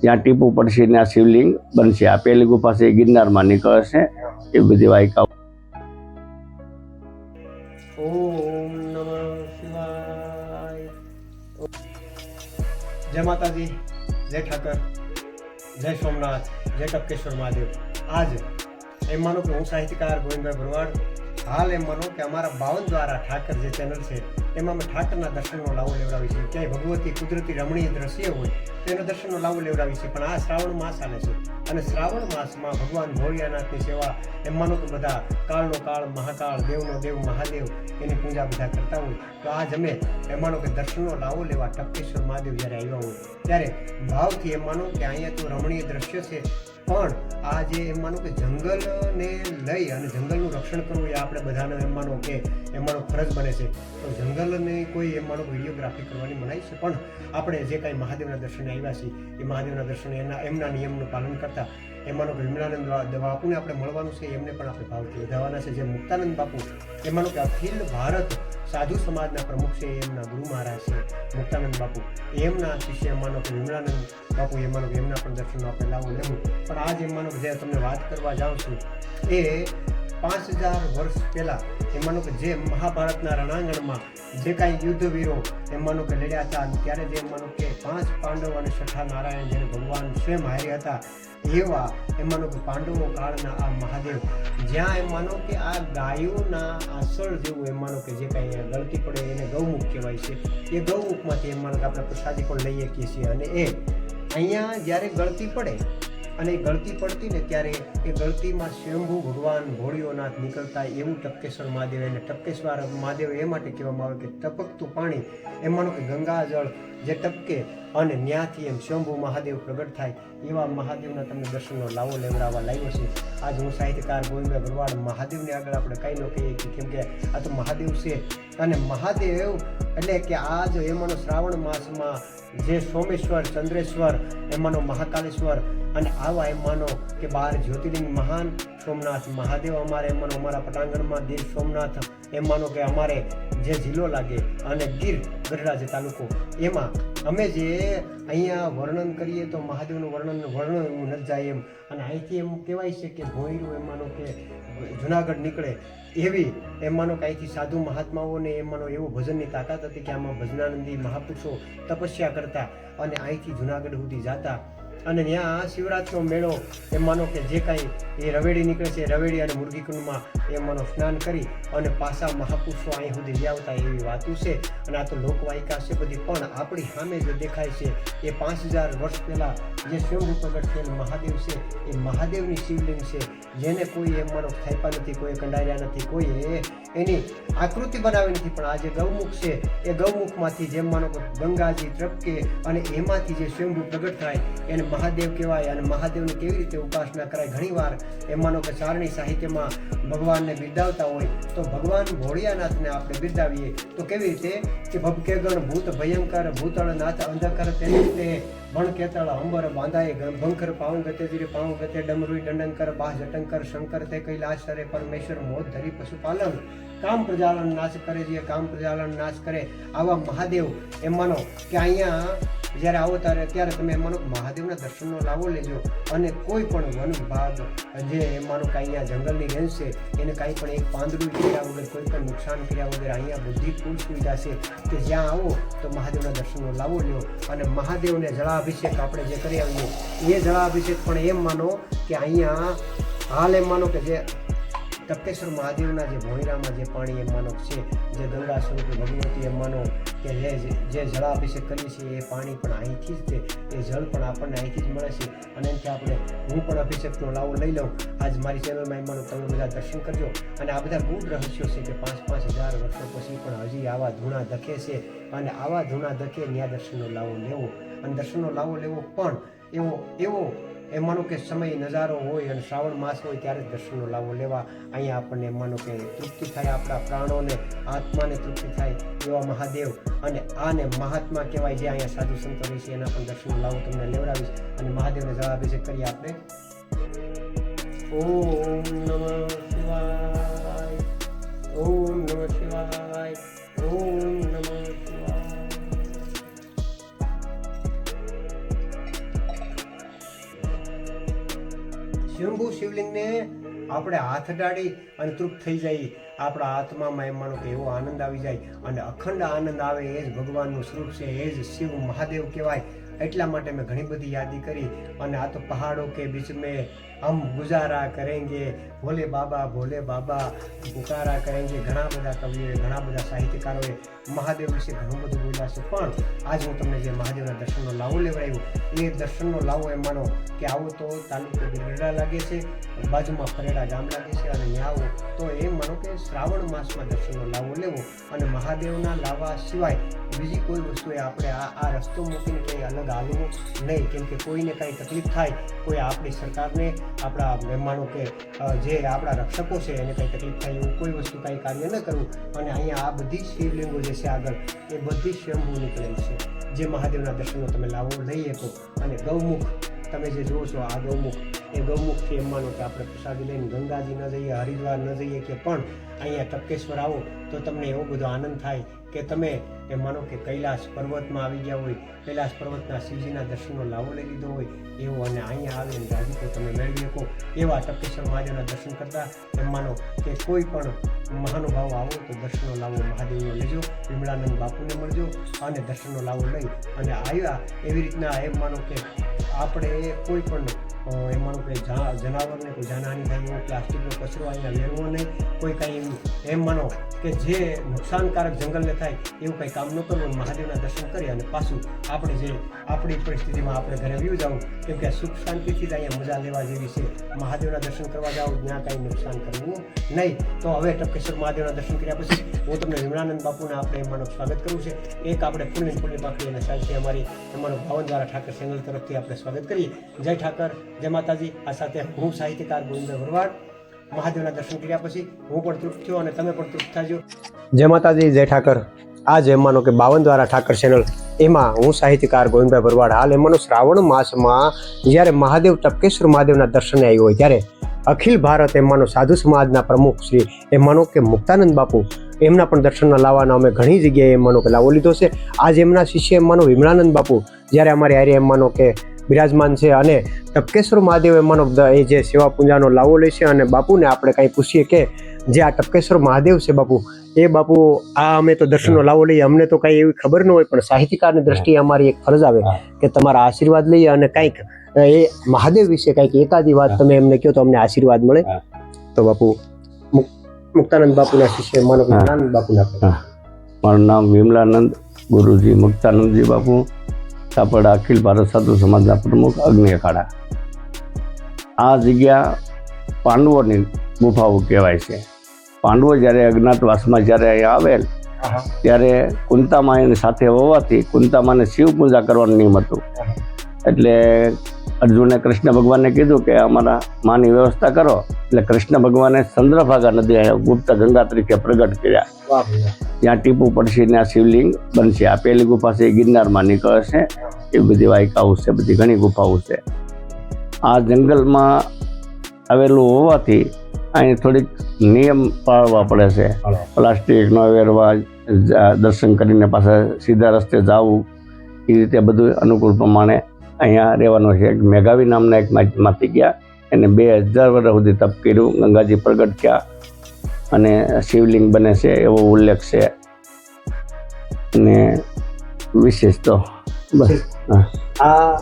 ત્યાં ટીપુ પડશે ત્યાં શિવલિંગ બનશે. આ પેલી ગુફા છે ગિરનારમાં નીકળશે એ બધી વાયકાઓ. જય માતાજી જય ઠાકર જય સોમનાથ જય ટપકેશ્વર મહાદેવ. આજ એમ માનો કે હું સાહિત્યકાર ગોવિંદભાઈ ભરવાડ હાલ એમ માનો કે અમારા બાવન દ્વારા ઠાકર જે ચેનલ છે, એમાં અમે ઠાકરના દર્શનનો લાવો લેવડાવી છે ક્યાંય ભગવતી કુદરતી રમણીય દ્રશ્ય હોય, તો દર્શનનો લાવો લેવડાવી છે પણ આ શ્રાવણ માસ આને છે. અને શ્રાવણ માસમાં ભગવાન ભોળિયાનાથની સેવા, એમ માનો કે બધા કાળનો કાળ, મહાકાળ, દેવનો દેવ, મહાદેવ, એની પૂજા બધા કરતા હોય. તો આજ અમે, એમ માનો કે દર્શનનો લાવો લેવા ટપકેશ્વર મહાદેવ જ્યારે આવ્યા હોય, ત્યારે ભાવથી એમ માનો કે અહીંયા તો રમણીય દ્રશ્ય છે. પણ આ જે એમ માનો કે જંગલને લઈ અને જંગલનું રક્ષણ કરવું એ આપણે બધાને એમ માનો કે એમ માનો ફરજ બને છે. તો જંગલને કોઈ એમ માનો વિડીયોગ્રાફી કરવાની મનાઈ છે. પણ આપણે જે કાંઈ મહાદેવના દર્શને આવ્યા છીએ, એ મહાદેવના દર્શને એના એમના નિયમનું પાલન કરતા એમાંનો વિમલાનંદ બાપુને આપણે મળવાનું છે. એમને પણ આપણે ભાવથી વધારવાના છે. જે મુક્તાનંદ બાપુ એમાંનો કે અખિલ ભારત સાધુ સમાજના પ્રમુખ છે, એમના ગુરુ મહારાજ છે, મુક્તાનંદ બાપુ. એમના શિષ્ય એમાંનો કે વિમળાનંદ બાપુ એમાંનો કે એમના પણ દર્શનનો આપણે લાવો લેવું પણ આજ એમાંનો કે જે તમને વાત કરવા જાઉં છું, એ પાંચ હજાર વર્ષ પહેલાં એમાંનું કે જે મહાભારતના રણાંગણમાં જે કાંઈ યુદ્ધવીરો એમાંનું કે લડ્યા હતા, ત્યારે જે એમાંનું કે પાંચ પાંડવ અને છઠ્ઠા નારાયણ જેને ભગવાન સ્વયં હાર્યા હતા, એવા એમાંનું કે પાંડવો કાળના આ મહાદેવ. જ્યાં એમ માનો કે આ ગાયોના આસળ જેવું એમ માનો કે જે કાંઈ ગળતી પડે એને ગૌમુખ કહેવાય છે. એ ગૌમુખમાંથી એમ કે આપણે પ્રસાદી પણ લઈ શકીએ છીએ. અને એ અહીંયા જ્યારે ગળતી પડે અને એ ગળતી પડતી ને ત્યારે એ ગળતીમાં સ્વયંભૂ ભગવાન ભોળિયોનાથ નીકળતા એવું ટપકેશ્વર મહાદેવ, એને ટપકેશ્વર મહાદેવ એ માટે કહેવામાં આવે કે ટપકતું પાણી, એમ માનો કે ગંગાજળ જે ટપકે અને ન્યાથી એમ સ્વયંભૂ મહાદેવ પ્રગટ થાય, એવા મહાદેવના તમને દર્શનનો લાવો, લેવડાવવા લાવ્યો છે. આજ હું સાહિત્યકાર ગોવિંદ ભરવાડ મહાદેવને આગળ આપણે કંઈ ન કહીએ કેમ કે આ તો મહાદેવ છે. અને મહાદેવ એટલે કે આ જો એમાંનો શ્રાવણ માસમાં જે સોમેશ્વર, ચંદ્રેશ્વર એમાંનો મહાકાલેશ્વર અને આવા એમ માનો કે બાર જ્યોતિર્લિંગ મહાન સોમનાથ મહાદેવ અમારે એમ માનો, અમારા પટાંગણમાં દેવ સોમનાથ એમ માનો કે અમારે જે જિલ્લો લાગે અને ગીર ગઢડા જે તાલુકો, એમાં અમે જે અહીંયા વર્ણન કરીએ તો મહાદેવનું વર્ણન વર્ણન નથી જાય એમ. અને અહીંથી એમ કહેવાય છે કે ભોયરું એમ માનો કે જુનાગઢ નીકળે એવી એમ માનો કે અહીંથી સાધુ મહાત્માઓને એમ માનો એવું ભજનની તાકાત હતી કે આમાં ભજનાનંદી મહાપુરુષો તપસ્યા કરતા અને અહીંથી જુનાગઢ સુધી જાતા. અને ત્યાં શિવરાત્રિનો મેળો એમ માનો કે જે કાંઈ એ રવેડી નીકળે છે એ રવેડી અને મુરગીકુંડમાં એ માનો સ્નાન કરી અને પાછા મહાપુરુષો અહીં સુધી લઈ આવતા એવી વાતો છે. અને આ તો લોકવાયકા છે બધી. પણ આપણી સામે જે દેખાય છે, એ પાંચ હજાર વર્ષ પહેલાં જે સ્વયંભૂ પ્રગટ થયેલ મહાદેવ છે, એ મહાદેવની શિવલિંગ છે. જેને કોઈ એમ માનો થાપ્યા નથી, કોઈ કંડાર્યા નથી, કોઈ એની આકૃતિ બનાવી નથી. પણ આ જે ગૌમુખ છે, એ ગૌમુખમાંથી જેમ માનો ગંગાજી, ત્રપકે અને એમાંથી જે સ્વયંભૂ પ્રગટ થાય, એને મહાદેવ કહેવાય અને મહાદેવની કેવી રીતે ઉપાસના કરાય? ઘણીવાર એમ માનો કે ચારણી સાહિત્યમાં ભગવાનને બિરદાવતા હોય તો ભગવાન ભોળિયાનાથને આપણે બિરદાવીએ. તો કેવી રીતે? કે ભબકેગણ ભૂત ભયંકર ભૂતળ નાથ અંધકર તેની રીતે વણ કેતળ, અંબર બાંધાય ભંકર પાઉં ગતે ધીરે પાઉં ગતે, ડમરુઈ દંડંકર બાહ જટંકર શંકર, તે કૈલાસ હરે પરમેશ્વર, મોત ધરી પશુપાલન. કામ પ્રજાલન નાશ કરે જે કામ પ્રજાલન નાશ કરે, આવા મહાદેવ, એમ માનો કે અહીંયા જ્યારે આવો ત્યારે ત્યારે તમે એમાંનો મહાદેવના દર્શનનો લાવો લેજો અને કોઈ પણ વન વિભાગ જે એમાંનો માનો કે અહીંયા જંગલની રેન્જ છે એને કાંઈ પણ એક પાંદડું કર્યા વગર, કોઈ પણ નુકસાન કર્યા વગર અહીંયા બધી કુલ સુવિધા છે કે જ્યાં આવો તો મહાદેવના દર્શનનો લાવો લ્યો અને મહાદેવને જળાભિષેક આપણે જે કરી આવીએ, એ જળાભિષેક પણ એમ માનો કે અહીંયા હાલ એમ માનો કે જે ટપકેશ્વર મહાદેવના જે ભોંયરામાં જે પાણી એમ માનો છે, જે ગંગા સ્વરૂપે ભગવતી એમ માનો કે જે જળાભિષેક કરીએ છીએ, એ પાણી પણ અહીંથી જ તે, એ જળ પણ આપણને અહીંથી જ મળે છે. અને એનાથી આપણે, હું પણ અભિષેકનો લાવો લઈ લઉં. આજ મારી ચેનલમાં એમાંનું માનો તમે બધા દર્શન કરજો. અને આ બધા ગૂઢ રહસ્યો છે કે પાંચ પાંચ હજાર વર્ષો પછી પણ હજી આવા ધૂણા ધકે છે. અને આવા ધૂણા ધકે ન્યા દર્શનનો લાવો લેવો. અને દર્શનનો લાવો લેવો પણ એવો એવો એમ માનો કે સમય, નજારો હોય અને શ્રાવણ માસ હોય ત્યારે દર્શનનો લાવો લેવા. અહીંયા આપણને એમ માનો કે તૃપ્તિ થાય, આપણા પ્રાણોને, આત્માને તૃપ્તિ થાય એવા મહાદેવ. અને આને મહાત્મા કહેવાય જે અહીંયા સાધુ સંતો રહે છે, એના પણ દર્શનનો લાવો તમને લેવડાવીશ અને મહાદેવને જવાભિષેક કરીએ આપણે ઓમ નમઃ શિવાય. સ્વયંભૂ આપણે હાથ ડાળી અને તૃપ્ત થઈ જાય. આપણા આત્મામાં એમ માનો કે એવો આનંદ આવી જાય. અને અખંડ આનંદ આવે એ જ ભગવાનનું સ્વરૂપ છે, એ જ શિવ મહાદેવ કહેવાય. એટલા માટે મેં ઘણી બધી યાદી કરી અને આ તો પહાડો કે બીચ મેં હમ ગુજારા કરેંગે, ભોલે બાબા ભોલે બાબા, પુકારા કરેંગે. ઘણા બધા કવિઓએ, ઘણા બધા સાહિત્યકારોએ મહાદેવ વિશે ઘણું બધું બોલ્યા છે. પણ આજ હું તમને જે મહાદેવના દર્શનનો લાવો લેવડાવ્યો એ દર્શનનો લાવો એમ માનો કે આવો તો તાલુકો ગરડા લાગે છે, બાજુમાં ફરેડા ગામ લાગે છે અને ત્યાં આવો તો એમ માનો કે શ્રાવણ માસમાં દર્શનનો લાવો લેવો. અને મહાદેવના લાવા સિવાય બીજી કોઈ વસ્તુએ આપણે આ આ રસ્તો મૂકીને કંઈ અલગ હાલવું નહીં. કેમ કે કોઈને કાંઈ તકલીફ થાય, કોઈ આપણી સરકારને, આપણા મહેમાનો કે જે આપણા રક્ષકો છે, એને કંઈ તકલીફ થાય એવું કોઈ વસ્તુ કાંઈ કાર્ય ન કરવું. અને અહીંયા આ બધી શિવલિંગો જે છે આગળ, એ બધી સ્વયંભૂ નીકળેલ છે. જે મહાદેવના દર્શનનો તમે લાવો લઈ શકો અને ગૌમુખ, તમે જે જુઓ છો આ ગૌમુખ એ ગૌમુખથી એમ માનો કે આપણે પ્રસાદી લઈને ગંગાજી ન જઈએ, હરિદ્વાર ન જઈએ કે પણ અહીંયા ટપકેશ્વર આવો, તો તમને એવો બધો આનંદ થાય કે તમે એ માનો કે કૈલાસ પર્વતમાં આવી ગયા હોય, કૈલાસ પર્વતના શિવજીના દર્શનનો લાવો લઈ લીધો હોય, એવો અને અહીંયા આવીને રાજીપો તમે મેળવી શકો. એવા ટપકેશ્વર મહાદેવના દર્શન કરતા એમ માનો કે કોઈ પણ મહાનુભાવ આવો તો દર્શનનો લાવો મહાદેવને લેજો, વિમળાનંદ બાપુને મળજો અને દર્શનનો લાવો લઈ અને આવ્યા એવી રીતના એમ માનો કે આપણે કોઈ પણ એમ માનો કે જનાવરને કોઈ જાનહાની થાય એવો પ્લાસ્ટિકનો કચરો અહીંયા લેવો નહીં, કોઈ કંઈ એમ માનો કે જે નુકસાનકારક જંગલને થાય, એવું કંઈ કામ ન કરવું મહાદેવના દર્શન કરી અને પાછું આપણે જે, આપણી પરિસ્થિતિમાં આપણે ઘરે વ્યૂ જવું કેમ કે સુખ શાંતિથી જ અહીંયા મજા લેવા જેવી છે. મહાદેવના દર્શન કરવા જાઓ જ્યાં કાંઈ નુકસાન કરવું નહીં. તો હવે ટપકેશ્વર મહાદેવના દર્શન કર્યા પછી હું તમને વિમળાનંદ બાપુને આપણે એમાંનું સ્વાગત કરવું છે. એક આપણે ફૂલની ફૂલની પાકડી અને સાથે અમારી એમાંનું ભાવન દ્વારા ઠાકર ચેનલ તરફથી આપણે સ્વાગત કરીએ. જય ઠાકર, જય માતાજી. આ સાથે હું સાહિત્યકાર ગોવિંદ ભરવાડ મહાદેવના દર્શન કર્યા પછી હું પણ તૃપ્ત થયો અને તમે પણ તૃપ્ત થાજો. જય માતાજી, જય ઠાકર. આ એમાંનો માનો કે બાવન દ્વારા ઠાકર ચેનલ એમાં હું સાહિત્યકાર ગોવિંદભાઈ ભરવાડ હાલ એમાંનો શ્રાવણ માસમાં જ્યારે મહાદેવ ટપકેશ્વર મહાદેવના દર્શને આવ્યો હોય ત્યારે અખિલ ભારત એમાંનો સાધુ સમાજના પ્રમુખ શ્રી એમાંનો માનો કે મુક્તાનંદ બાપુ એમના પણ દર્શનના લાવવાના અમે ઘણી જગ્યાએ એમ કે લાવો લીધો છે. આજ એમના શિષ્ય એમ માનો વિમળાનંદ બાપુ જ્યારે અમારી આર્ય એમ કે બિરાજમાન છે અને ટપકેશ્વર મહાદેવ મન ઓફ ધ એ જે સેવા પૂજાનો લાવો લે છે અને બાપુને આપણે કાંઈ પૂછીએ કે જે આ ટપકેશ્વર મહાદેવ છે બાપુ એ બાપુ આ અમે તો દર્શનનો લાવો લઈએ અમને તો કાંઈ એવી ખબર ન હોય પણ સાહિત્યકારની દ્રષ્ટિએ અમારી એક ફરજ આવે કે તમારા આશીર્વાદ લઈએ અને કંઈક એ મહાદેવ વિશે કંઈક એકાદી વાત તમે એમને કહો તો અમને આશીર્વાદ મળે. તો બાપુ મુક- મુક્તાનંદ બાપુના શિષ્ય માનવ કે બાપુના પણ મારું નામ વિમલાનંદ ગુરુજી મુક્તાનંદજી બાપુ. સાપડ અખિલ ભારત સાધુ સમાજના પ્રમુખ અગ્નિ અખાડા આ જગ્યા પાંડવોની ગુફાઓ કહેવાય છે. પાંડવો જ્યારે અજ્ઞાતવાસમાં જ્યારે અહીંયા આવેલ ત્યારે કુંતામાની સાથે હોવાથી કુંતામાને શિવ પૂજા કરવાનું નિયમ હતું. એટલે અર્જુને કૃષ્ણ ભગવાનને કીધું કે અમારા માની વ્યવસ્થા કરો. એટલે કૃષ્ણ ભગવાને ચંદ્રભાગા નદી ગુપ્ત ગંગા તરીકે પ્રગટ કર્યા. ત્યાં ટીપુ પડશે ને આ શિવલિંગ બનશે. આ પેલી ગુફા છે એ ગિરનારમાં નીકળે છે. એ બધી વાયકાઓ છે બધી ઘણી ગુફાઓ છે. આ જંગલમાં આવેલું હોવાથી અહીં થોડીક નિયમ પાળવા પડે છે. પ્લાસ્ટિક ન વેરવા જ- દર્શન કરીને પાછા સીધા રસ્તે જવું. એ રીતે બધું અનુકૂળ પ્રમાણે અહીંયા રહેવાનો છે. મેઘાવી નામના એક માપી ગયા. એને બે હજાર વર્ષ સુધી તપ કર્યું. ગંગાજી પ્રગટ થયા. અને શિવલિંગ બને છે એવો ઉલ્લેખ છે. અને વિશેષ તો બસ. આ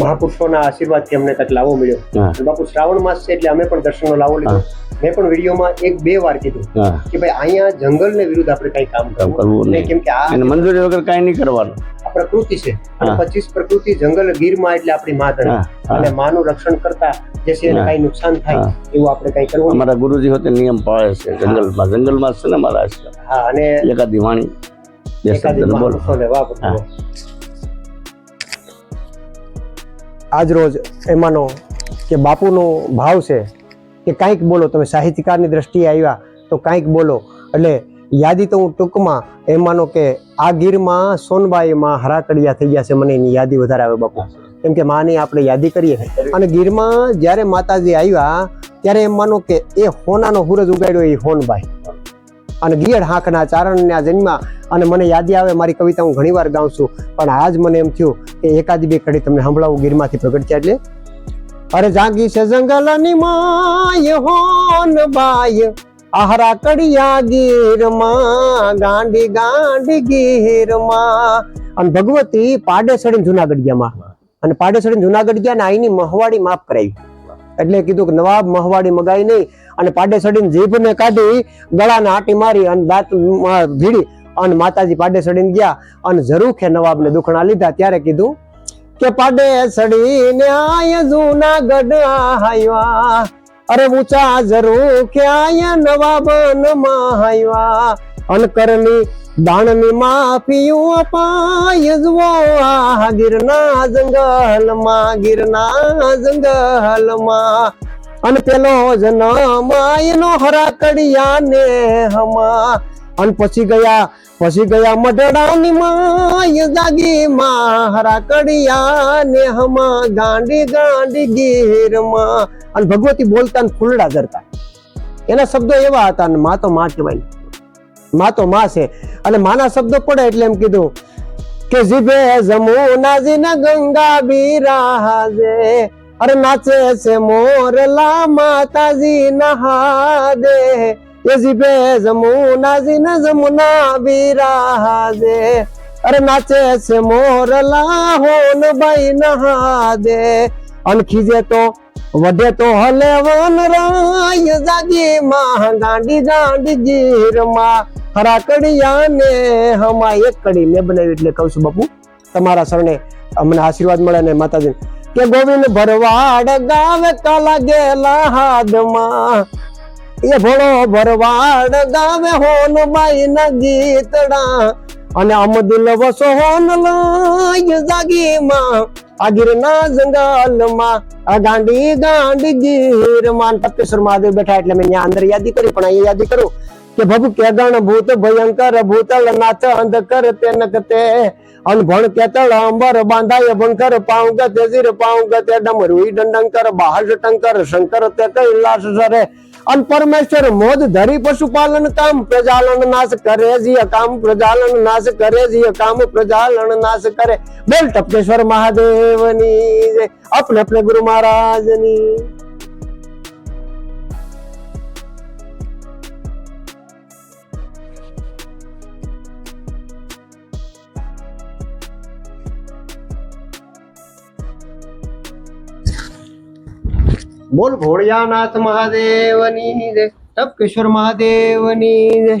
મહાપુરુષોના આશીર્વાદથી અમને કંઈક લાવો મળ્યો. બાપુ શ્રાવણ માસ છે એટલે અમે પણ દર્શનનો લાવો લીધો. મેં પણ વિડીયોમાં એક બે વાર કીધું કે ભાઈ અહીંયા જંગલને વિરુદ્ધ આપણે કઈ કામ કરવું નહીં. કેમ કે આ મંજૂરી વગર કઈ નહીં કરવાનું. આ પ્રકૃતિ છે. અને પચીસ પ્રકૃતિ જંગલ ગીરમાં એટલે આપણી માતા અને માનું રક્ષણ કરતા જે છે એને કઈ નુકસાન થાય એવું આપણે કઈ કરવું અમારા ગુરુજી હોતે નિયમ પાળે છે જંગલમાં. જંગલમાં છે ને મારા હા અને એકાદી વાણી એકાદી બોલો. વાહ આજ રોજ એમાંનો કે બાપુનો ભાવ છે કે કાંઈક બોલો, તમે સાહિત્યકારની દ્રષ્ટિએ આવ્યા તો કાંઈક બોલો. એટલે યાદી તો હું ટૂંકમાં એમ માનો કે આ ગીરમાં સોનબાઈમાં હરાકડિયા થઈ ગયા છે, મને એની યાદી વધારે આવે બાપુ. કેમ કે માની આપણે યાદી કરીએ. અને ગીરમાં જ્યારે માતાજી આવ્યા, ત્યારે એમ માનો કે એ હોનાનો હુરજ ઉગાડ્યો એ હોનબાઈ. અને ગિયડ હાંકના ચારણના જન્મા. અને મને યાદી આવે, મારી કવિતા હું ઘણીવાર ગાઉં છું. પણ આજ મને એમ થયું કે એકાદ બે કડી તમને સંભળાવું ગીરમાંથી પ્રગટ થયા એટલે અરે જાગી છે જંગલની માય હોન બાય. આહરા કડિયા ગીરમાં, ગાંડી ગાંડી ગીરમાં. અને ભગવતી પાડેસડી સડીને જુનાગઢ ગયામાં અને પાડેસડી સડીને જુનાગઢ ગયા ને આઈની મહવાડી માફ કરાવી એટલે કીધું કે નવાબ મહવાડી મગાઈ નહીં. અને પાડે જીભ જીભને કાઢી, ગળાને આટી મારી અને દાંત ભીડી અને માતાજી પાડે સડીને ગયા. અને ઝરૂખે નવાબને દુખણા લીધા. ત્યારે કીધું કે પાડે સડીને આય જુનાગઢ આવ્યા અરે ઊંચા ઝરૂખે આય નવાબન માહ્યા અનકરની દાણની માફિયું અપાય જુઓ આ ગિરના જંગલમાં ગિરના જંગલમાં. અને પેલો જન્મ એનો હરાકડિયા ને હમા. અને પછી ગયા પછી ગયા મઢડાની માય જાગી માં હરાકડિયા ને હમા ગાંડી ગાંડી ગીરમાં. અને ભગવતી બોલતા ને ફૂલડા ધરતા. એના શબ્દો એવા હતા અને માં તો માં કહેવાયમાં તો માં છે. અને માના શબ્દો પડે એટલે એમ કીધું કે જીભે જમુના જીન ગંગા બિરાજે. અરે નાચે છે મોરલા માતાજી નહા દે એ જીભે જમુના જીન જમુના બિરાજે અરે નાચે છે મોરલા હોન ભાઈ નહા દે અન તો, વધે તો હલે વન રાય જાગી માં. ગાંડી ગાંડી ગીરમાં હરાકડિયા ને હમા એક કડી મેં બનાવી એટલે કહું છું બાપુ, તમારા શરણે અમને આશીર્વાદ મળે ને માતાજી. કે ગોવિંદ ભરવાડ ગાવે કાલા ગેલા હાથમાં. એ ભોળો ભરવાડ ગાવે હોન બાઈ ના ગીતડા. અને અમદુલ વસો હોન લાય જાગી માં આગીર ના જંગલમાં ગાંડી ગાંડી ગીરમાં તપેશ્વર મહાદેવ બેઠા એટલે મેં ત્યાં અંદર યાદી કરી, પણ અહીંયા યાદી કરું કે ભભ કેદણ ભૂત, ભયંકર ભૂતળ નાથ અંધકર તે નકતે અનભણ કેતળ અંબર બાંધાય બંકર પાઉંગ તેજીર પાઉંગ તે ડમરુઈ ડમરૂ દંડંકર, બહાર ટંકર, શંકર તે કૈલાસ સરે. અને પરમેશ્વર મોદ ધરી પશુપાલન કામ, પ્રજાલન નાશ કરે, જીય કામ, પ્રજાલન નાશ કરે, જીય કામ, પ્રજાલન નાશ કરે. બોલ ટપકેશ્વર મહાદેવની જય. આપણે આપણે ગુરુ મહારાજની. બોલ ભોળિયાનાથ મહાદેવની જય. ટપકેશ્વર મહાદેવની જય.